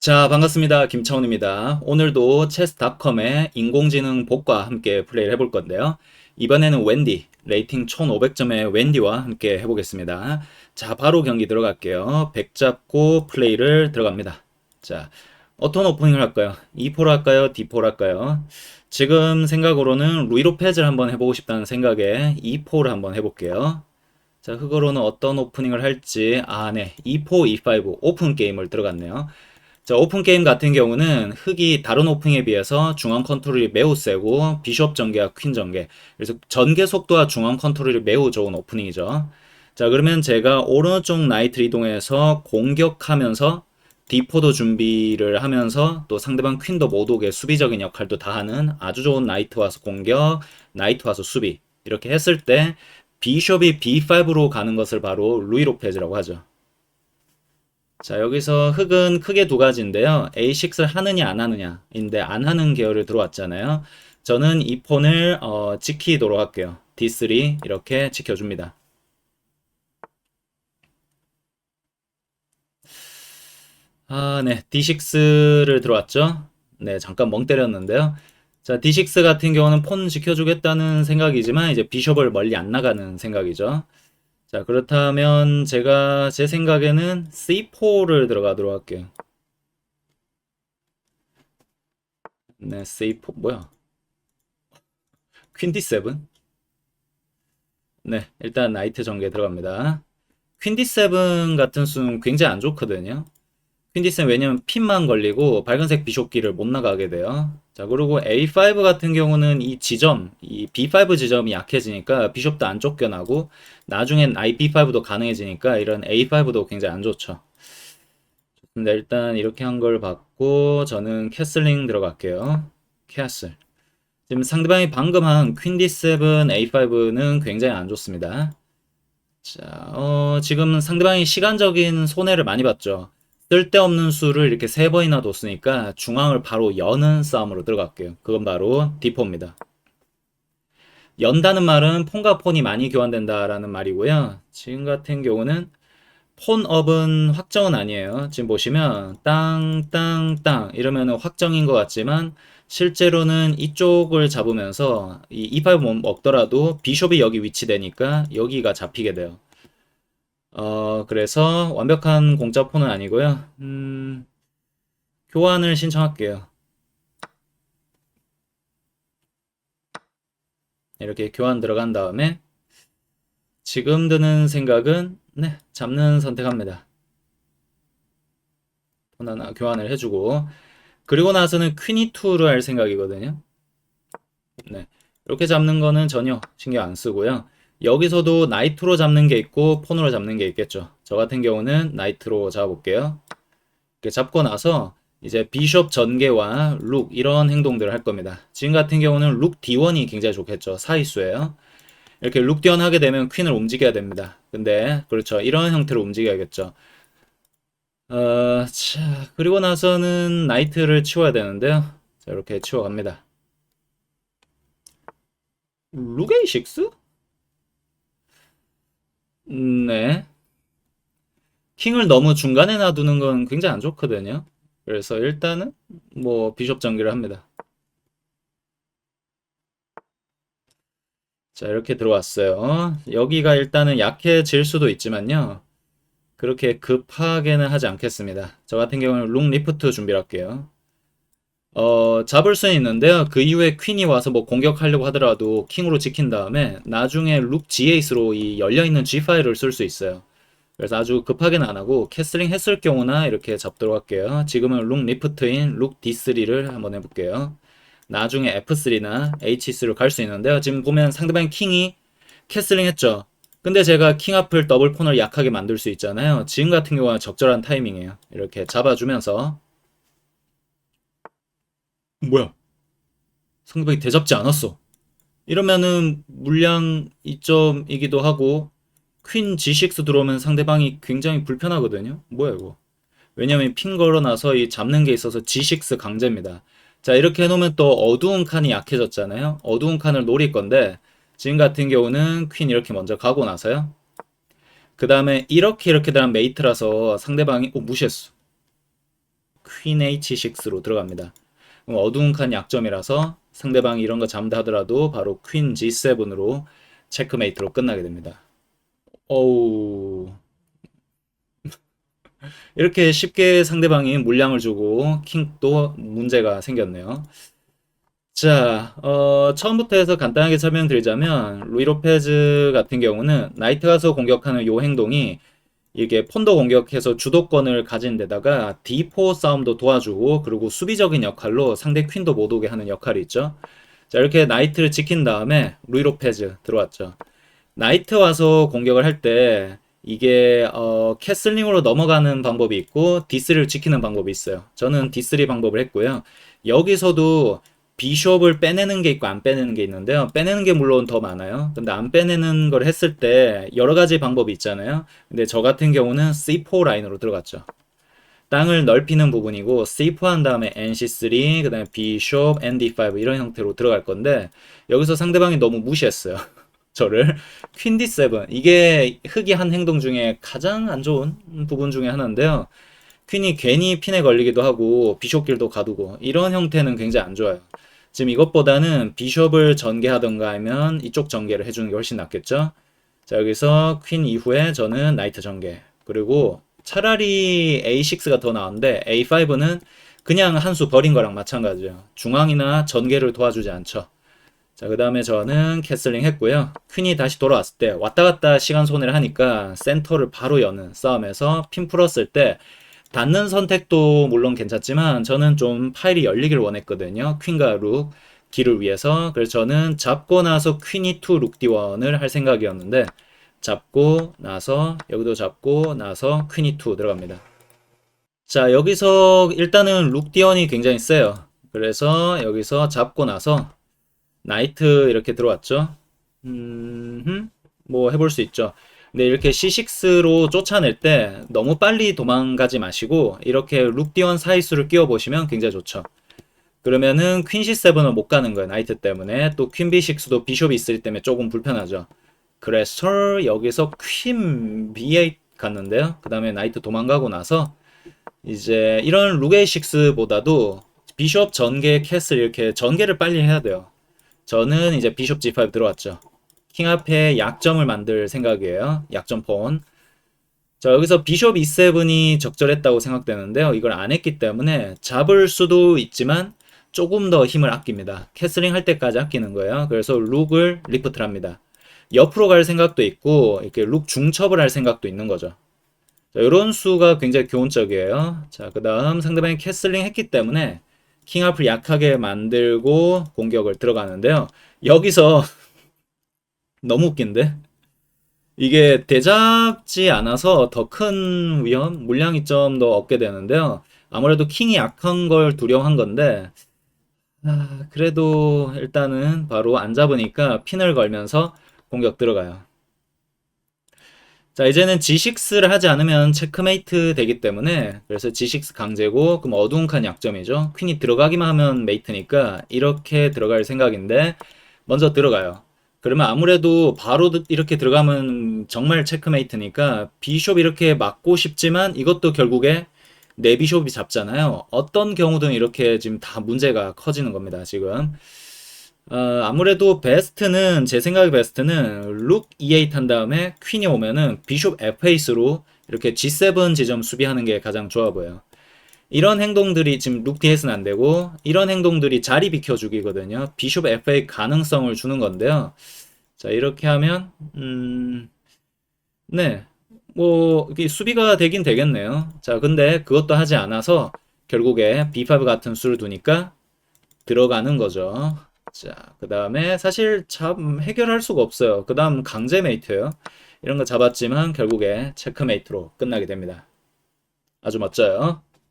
자, 반갑습니다. 김차훈입니다. 오늘도 체스닷컴의 인공지능 복과 함께 플레이를 해볼 건데요. 이번에는 웬디, 레이팅 1500점의 웬디와 함께 해보겠습니다. 자, 바로 경기 들어갈게요. 100 잡고 플레이를 들어갑니다. 자, 어떤 오프닝을 할까요? 2포를 할까요? D4를 할까요? 지금 생각으로는 루이로 패즈를 한번 해보고 싶다는 생각에 2포를 한번 해볼게요. 자, 흑으로는 어떤 오프닝을 할지, 아, 네. 2포, 2파이브 오픈 게임을 들어갔네요. 자, 오픈 게임 같은 경우는 흑이 다른 오픈에 비해서 중앙 컨트롤이 매우 세고 비숍 전개와 퀸 전개. 그래서 전개 속도와 중앙 컨트롤이 매우 좋은 오프닝이죠. 자, 그러면 제가 오른쪽 나이트를 이동해서 공격하면서 디포도 준비를 하면서 또 상대방 퀸도 못 오게 수비적인 역할도 다 하는 아주 좋은 나이트 와서 공격, 나이트 와서 수비. 이렇게 했을 때 비숍이 B5로 가는 것을 바로 루이 로페즈라고 하죠. 자, 여기서 흑은 크게 두 가지인데요. A6를 하느냐 안 하느냐인데 안 하는 계열을 들어왔잖아요. 저는 이 폰을 어, 지키도록 할게요. D3 이렇게 지켜줍니다. 아, 네. D6를 들어왔죠. 네, 잠깐 멍 때렸는데요. 자, D6 같은 경우는 폰 지켜주겠다는 생각이지만 이제 비숍을 멀리 안 나가는 생각이죠. 자, 그렇다면 제가 제 생각에는 C4를 들어가도록 할게요. 네, C4 뭐야? 퀸 D7? 네, 일단 나이트 전개 들어갑니다. 퀸 D7 같은 수는 굉장히 안 좋거든요. 퀸 D7 왜냐면 핀만 걸리고 밝은색 비숍기를 못 나가게 돼요. 자, 그리고 A5 같은 경우는 이 지점, 이 B5 지점이 약해지니까 비숍도 안 쫓겨나고 나중엔 IB5도 가능해지니까 이런 A5도 굉장히 안 좋죠. 좋습니다. 일단 이렇게 한걸 받고 저는 캐슬링 들어갈게요. 캐슬. 지금 상대방이 방금 한퀸 D7, A5는 굉장히 안 좋습니다. 자, 어, 지금 상대방이 시간적인 손해를 많이 봤죠. 쓸데없는 수를 이렇게 세 번이나 뒀으니까 중앙을 바로 여는 싸움으로 들어갈게요. 그건 바로 디포입니다. 연다는 말은 폰과 폰이 많이 교환된다라는 말이고요. 지금 같은 경우는 폰업은 확정은 아니에요. 지금 보시면 땅, 땅, 땅 이러면 확정인 것 같지만 실제로는 이쪽을 잡으면서 이 E5 못 먹더라도 비숍이 여기 위치되니까 여기가 잡히게 돼요. 어, 그래서 완벽한 공짜 폰은 아니고요. 음, 교환을 신청할게요. 이렇게 교환 들어간 다음에 지금 드는 생각은 네, 잡는 선택합니다. 폰 하나 교환을 해주고 그리고 나서는 퀸이2를 할 생각이거든요. 네, 이렇게 잡는 거는 전혀 신경 안 쓰고요. 여기서도 나이트로 잡는 게 있고 폰으로 잡는 게 있겠죠. 저 같은 경우는 나이트로 잡아볼게요. 이렇게 잡고 나서 이제 비숍 전개와 룩 이런 행동들을 할 겁니다. 지금 같은 경우는 룩 D1이 굉장히 좋겠죠. 사이수예요. 이렇게 룩 D1 하게 되면 퀸을 움직여야 됩니다. 근데 그렇죠. 이런 형태로 움직여야겠죠. 어, 자, 그리고 나서는 나이트를 치워야 되는데요. 자, 이렇게 치워갑니다. 룩 A6? 음, 네. 킹을 너무 중간에 놔두는 건 굉장히 안 좋거든요. 그래서 일단은 뭐 비숍 전개를 합니다. 자, 이렇게 들어왔어요. 여기가 일단은 약해질 수도 있지만요. 그렇게 급하게는 하지 않겠습니다. 저 같은 경우는 룩 리프트 준비를 할게요. 어, 잡을 수는 있는데요. 그 이후에 퀸이 와서 뭐 공격하려고 하더라도 킹으로 지킨 다음에 나중에 룩 G8로 이 열려있는 G5를 쓸수 있어요. 그래서 아주 급하게는 안 하고 캐슬링 했을 경우나 이렇게 잡도록 할게요. 지금은 룩 리프트인 룩 D3를 한번 해볼게요. 나중에 F3나 H3로 갈 수 있는데요. 지금 보면 상대방 킹이 캐슬링 했죠. 근데 제가 킹 앞을 더블 폰을 약하게 만들 수 있잖아요. 지금 같은 경우는 적절한 타이밍이에요. 이렇게 잡아주면서 뭐야? 상대방이 대잡지 않았어. 이러면은 물량 2점이기도 하고 퀸 G6 들어오면 상대방이 굉장히 불편하거든요. 뭐야 이거? 왜냐면 핀 걸어놔서 이 잡는 게 있어서 G6 강제입니다. 자 이렇게 해놓으면 또 어두운 칸이 약해졌잖아요. 어두운 칸을 노릴 건데 지금 같은 경우는 퀸 이렇게 먼저 가고 나서요. 그 다음에 이렇게 이렇게 되는 메이트라서 상대방이 어, 무시했어. 퀸 H6로 들어갑니다. 그럼 어두운 칸 약점이라서 상대방이 이런 거 잡는다 하더라도 바로 퀸 G7으로 체크메이트로 끝나게 됩니다. 어우. 이렇게 쉽게 상대방이 물량을 주고 킹도 문제가 생겼네요. 자, 어, 처음부터 해서 간단하게 설명드리자면 루이 로페즈 같은 경우는 나이트 가서 공격하는 요 행동이 이게 폰도 공격해서 주도권을 가진 데다가 D4 싸움도 도와주고 그리고 수비적인 역할로 상대 퀸도 못 오게 하는 역할이 있죠. 자, 이렇게 나이트를 지킨 다음에 루이 로페즈 들어왔죠. 나이트 와서 공격을 할 때 이게 어, 캐슬링으로 넘어가는 방법이 있고 D3를 지키는 방법이 있어요. 저는 D3 방법을 했고요. 여기서도 비숍을 빼내는 게 있고 안 빼내는 게 있는데요. 빼내는 게 물론 더 많아요. 근데 안 빼내는 걸 했을 때 여러 가지 방법이 있잖아요. 근데 저 같은 경우는 C4 라인으로 들어갔죠. 땅을 넓히는 부분이고 C4 한 다음에 NC3, 그 다음에 비숍, ND5 이런 형태로 들어갈 건데 여기서 상대방이 너무 무시했어요. 저를 퀸 D7 이게 흑이 한 행동 중에 가장 안 좋은 부분 중에 하나인데요. 퀸이 괜히 핀에 걸리기도 하고 비숍길도 가두고 이런 형태는 굉장히 안 좋아요. 지금 이것보다는 비숍을 전개하던가 하면 이쪽 전개를 해주는 게 훨씬 낫겠죠. 자 여기서 퀸 이후에 저는 나이트 전개 그리고 차라리 A6가 더 나은데 A5는 그냥 한 수 버린 거랑 마찬가지예요. 중앙이나 전개를 도와주지 않죠. 자, 그 다음에 저는 캐슬링 했고요. 퀸이 다시 돌아왔을 때 왔다 갔다 시간 손해를 하니까 센터를 바로 여는 싸움에서 핀 풀었을 때 닿는 선택도 물론 괜찮지만 저는 좀 파일이 열리길 원했거든요. 퀸과 룩 길을 위해서. 그래서 저는 잡고 나서 퀸이 2룩 D1을 할 생각이었는데 잡고 나서 여기도 잡고 나서 퀸이 2 들어갑니다. 자 여기서 일단은 룩 D1이 굉장히 세요. 그래서 여기서 잡고 나서 나이트 이렇게 들어왔죠. 음, 뭐 해볼 수 있죠. 근데 이렇게 C6로 쫓아낼 때 너무 빨리 도망가지 마시고 이렇게 룩디원 사이수를 끼워 보시면 굉장히 좋죠. 그러면은 퀸 C7은 못 가는 거예요. 나이트 때문에. 또 퀸 B6도 비숍이 있을 때문에 조금 불편하죠. 그래서 여기서 퀸 B8 갔는데요. 그 다음에 나이트 도망가고 나서 이제 이런 룩 A6보다도 비숍 전개 캐슬 이렇게 전개를 빨리 해야 돼요. 저는 이제 비숍 G5 들어왔죠. 킹 앞에 약점을 만들 생각이에요. 약점 폰. 자, 여기서 비숍 E7이 적절했다고 생각되는데요. 이걸 안 했기 때문에 잡을 수도 있지만 조금 더 힘을 아낍니다. 캐슬링 할 때까지 아끼는 거예요. 그래서 룩을 리프트를 합니다. 옆으로 갈 생각도 있고 이렇게 룩 중첩을 할 생각도 있는 거죠. 자, 이런 수가 굉장히 교훈적이에요. 자, 그 다음 상대방이 캐슬링 했기 때문에 킹 앞을 약하게 만들고 공격을 들어가는데요. 여기서 너무 웃긴데? 이게 대잡지 않아서 더 큰 위험, 물량이 좀 더 얻게 되는데요. 아무래도 킹이 약한 걸 두려워한 건데, 아, 그래도 일단은 바로 안 잡으니까 핀을 걸면서 공격 들어가요. 자, 이제는 G6를 하지 않으면 체크메이트 되기 때문에 그래서 G6 강제고 그럼 어두운 칸 약점이죠. 퀸이 들어가기만 하면 메이트니까 이렇게 들어갈 생각인데 먼저 들어가요. 그러면 아무래도 바로 이렇게 들어가면 정말 체크메이트니까 비숍 이렇게 맞고 싶지만 이것도 결국에 내 비숍이 잡잖아요. 어떤 경우든 이렇게 지금 다 문제가 커지는 겁니다. 지금. 어, 아무래도 베스트는 제 생각에 베스트는 룩 E8 한 다음에 퀸이 오면은 비숍 F8으로 이렇게 G7 지점 수비하는 게 가장 좋아 보여요. 이런 행동들이 지금 룩 DS는 안 되고 이런 행동들이 자리 비켜주기거든요. 비숍 F8 가능성을 주는 건데요. 자 이렇게 하면 음, 네, 뭐 수비가 되긴 되겠네요. 자 근데 그것도 하지 않아서 결국에 B5 같은 수를 두니까 들어가는 거죠. 자, 그 다음에 사실 참 해결할 수가 없어요. 그 다음 강제 메이트예요. 이런 거 잡았지만 결국에 체크메이트로 끝나게 됩니다. 아주 멋져요.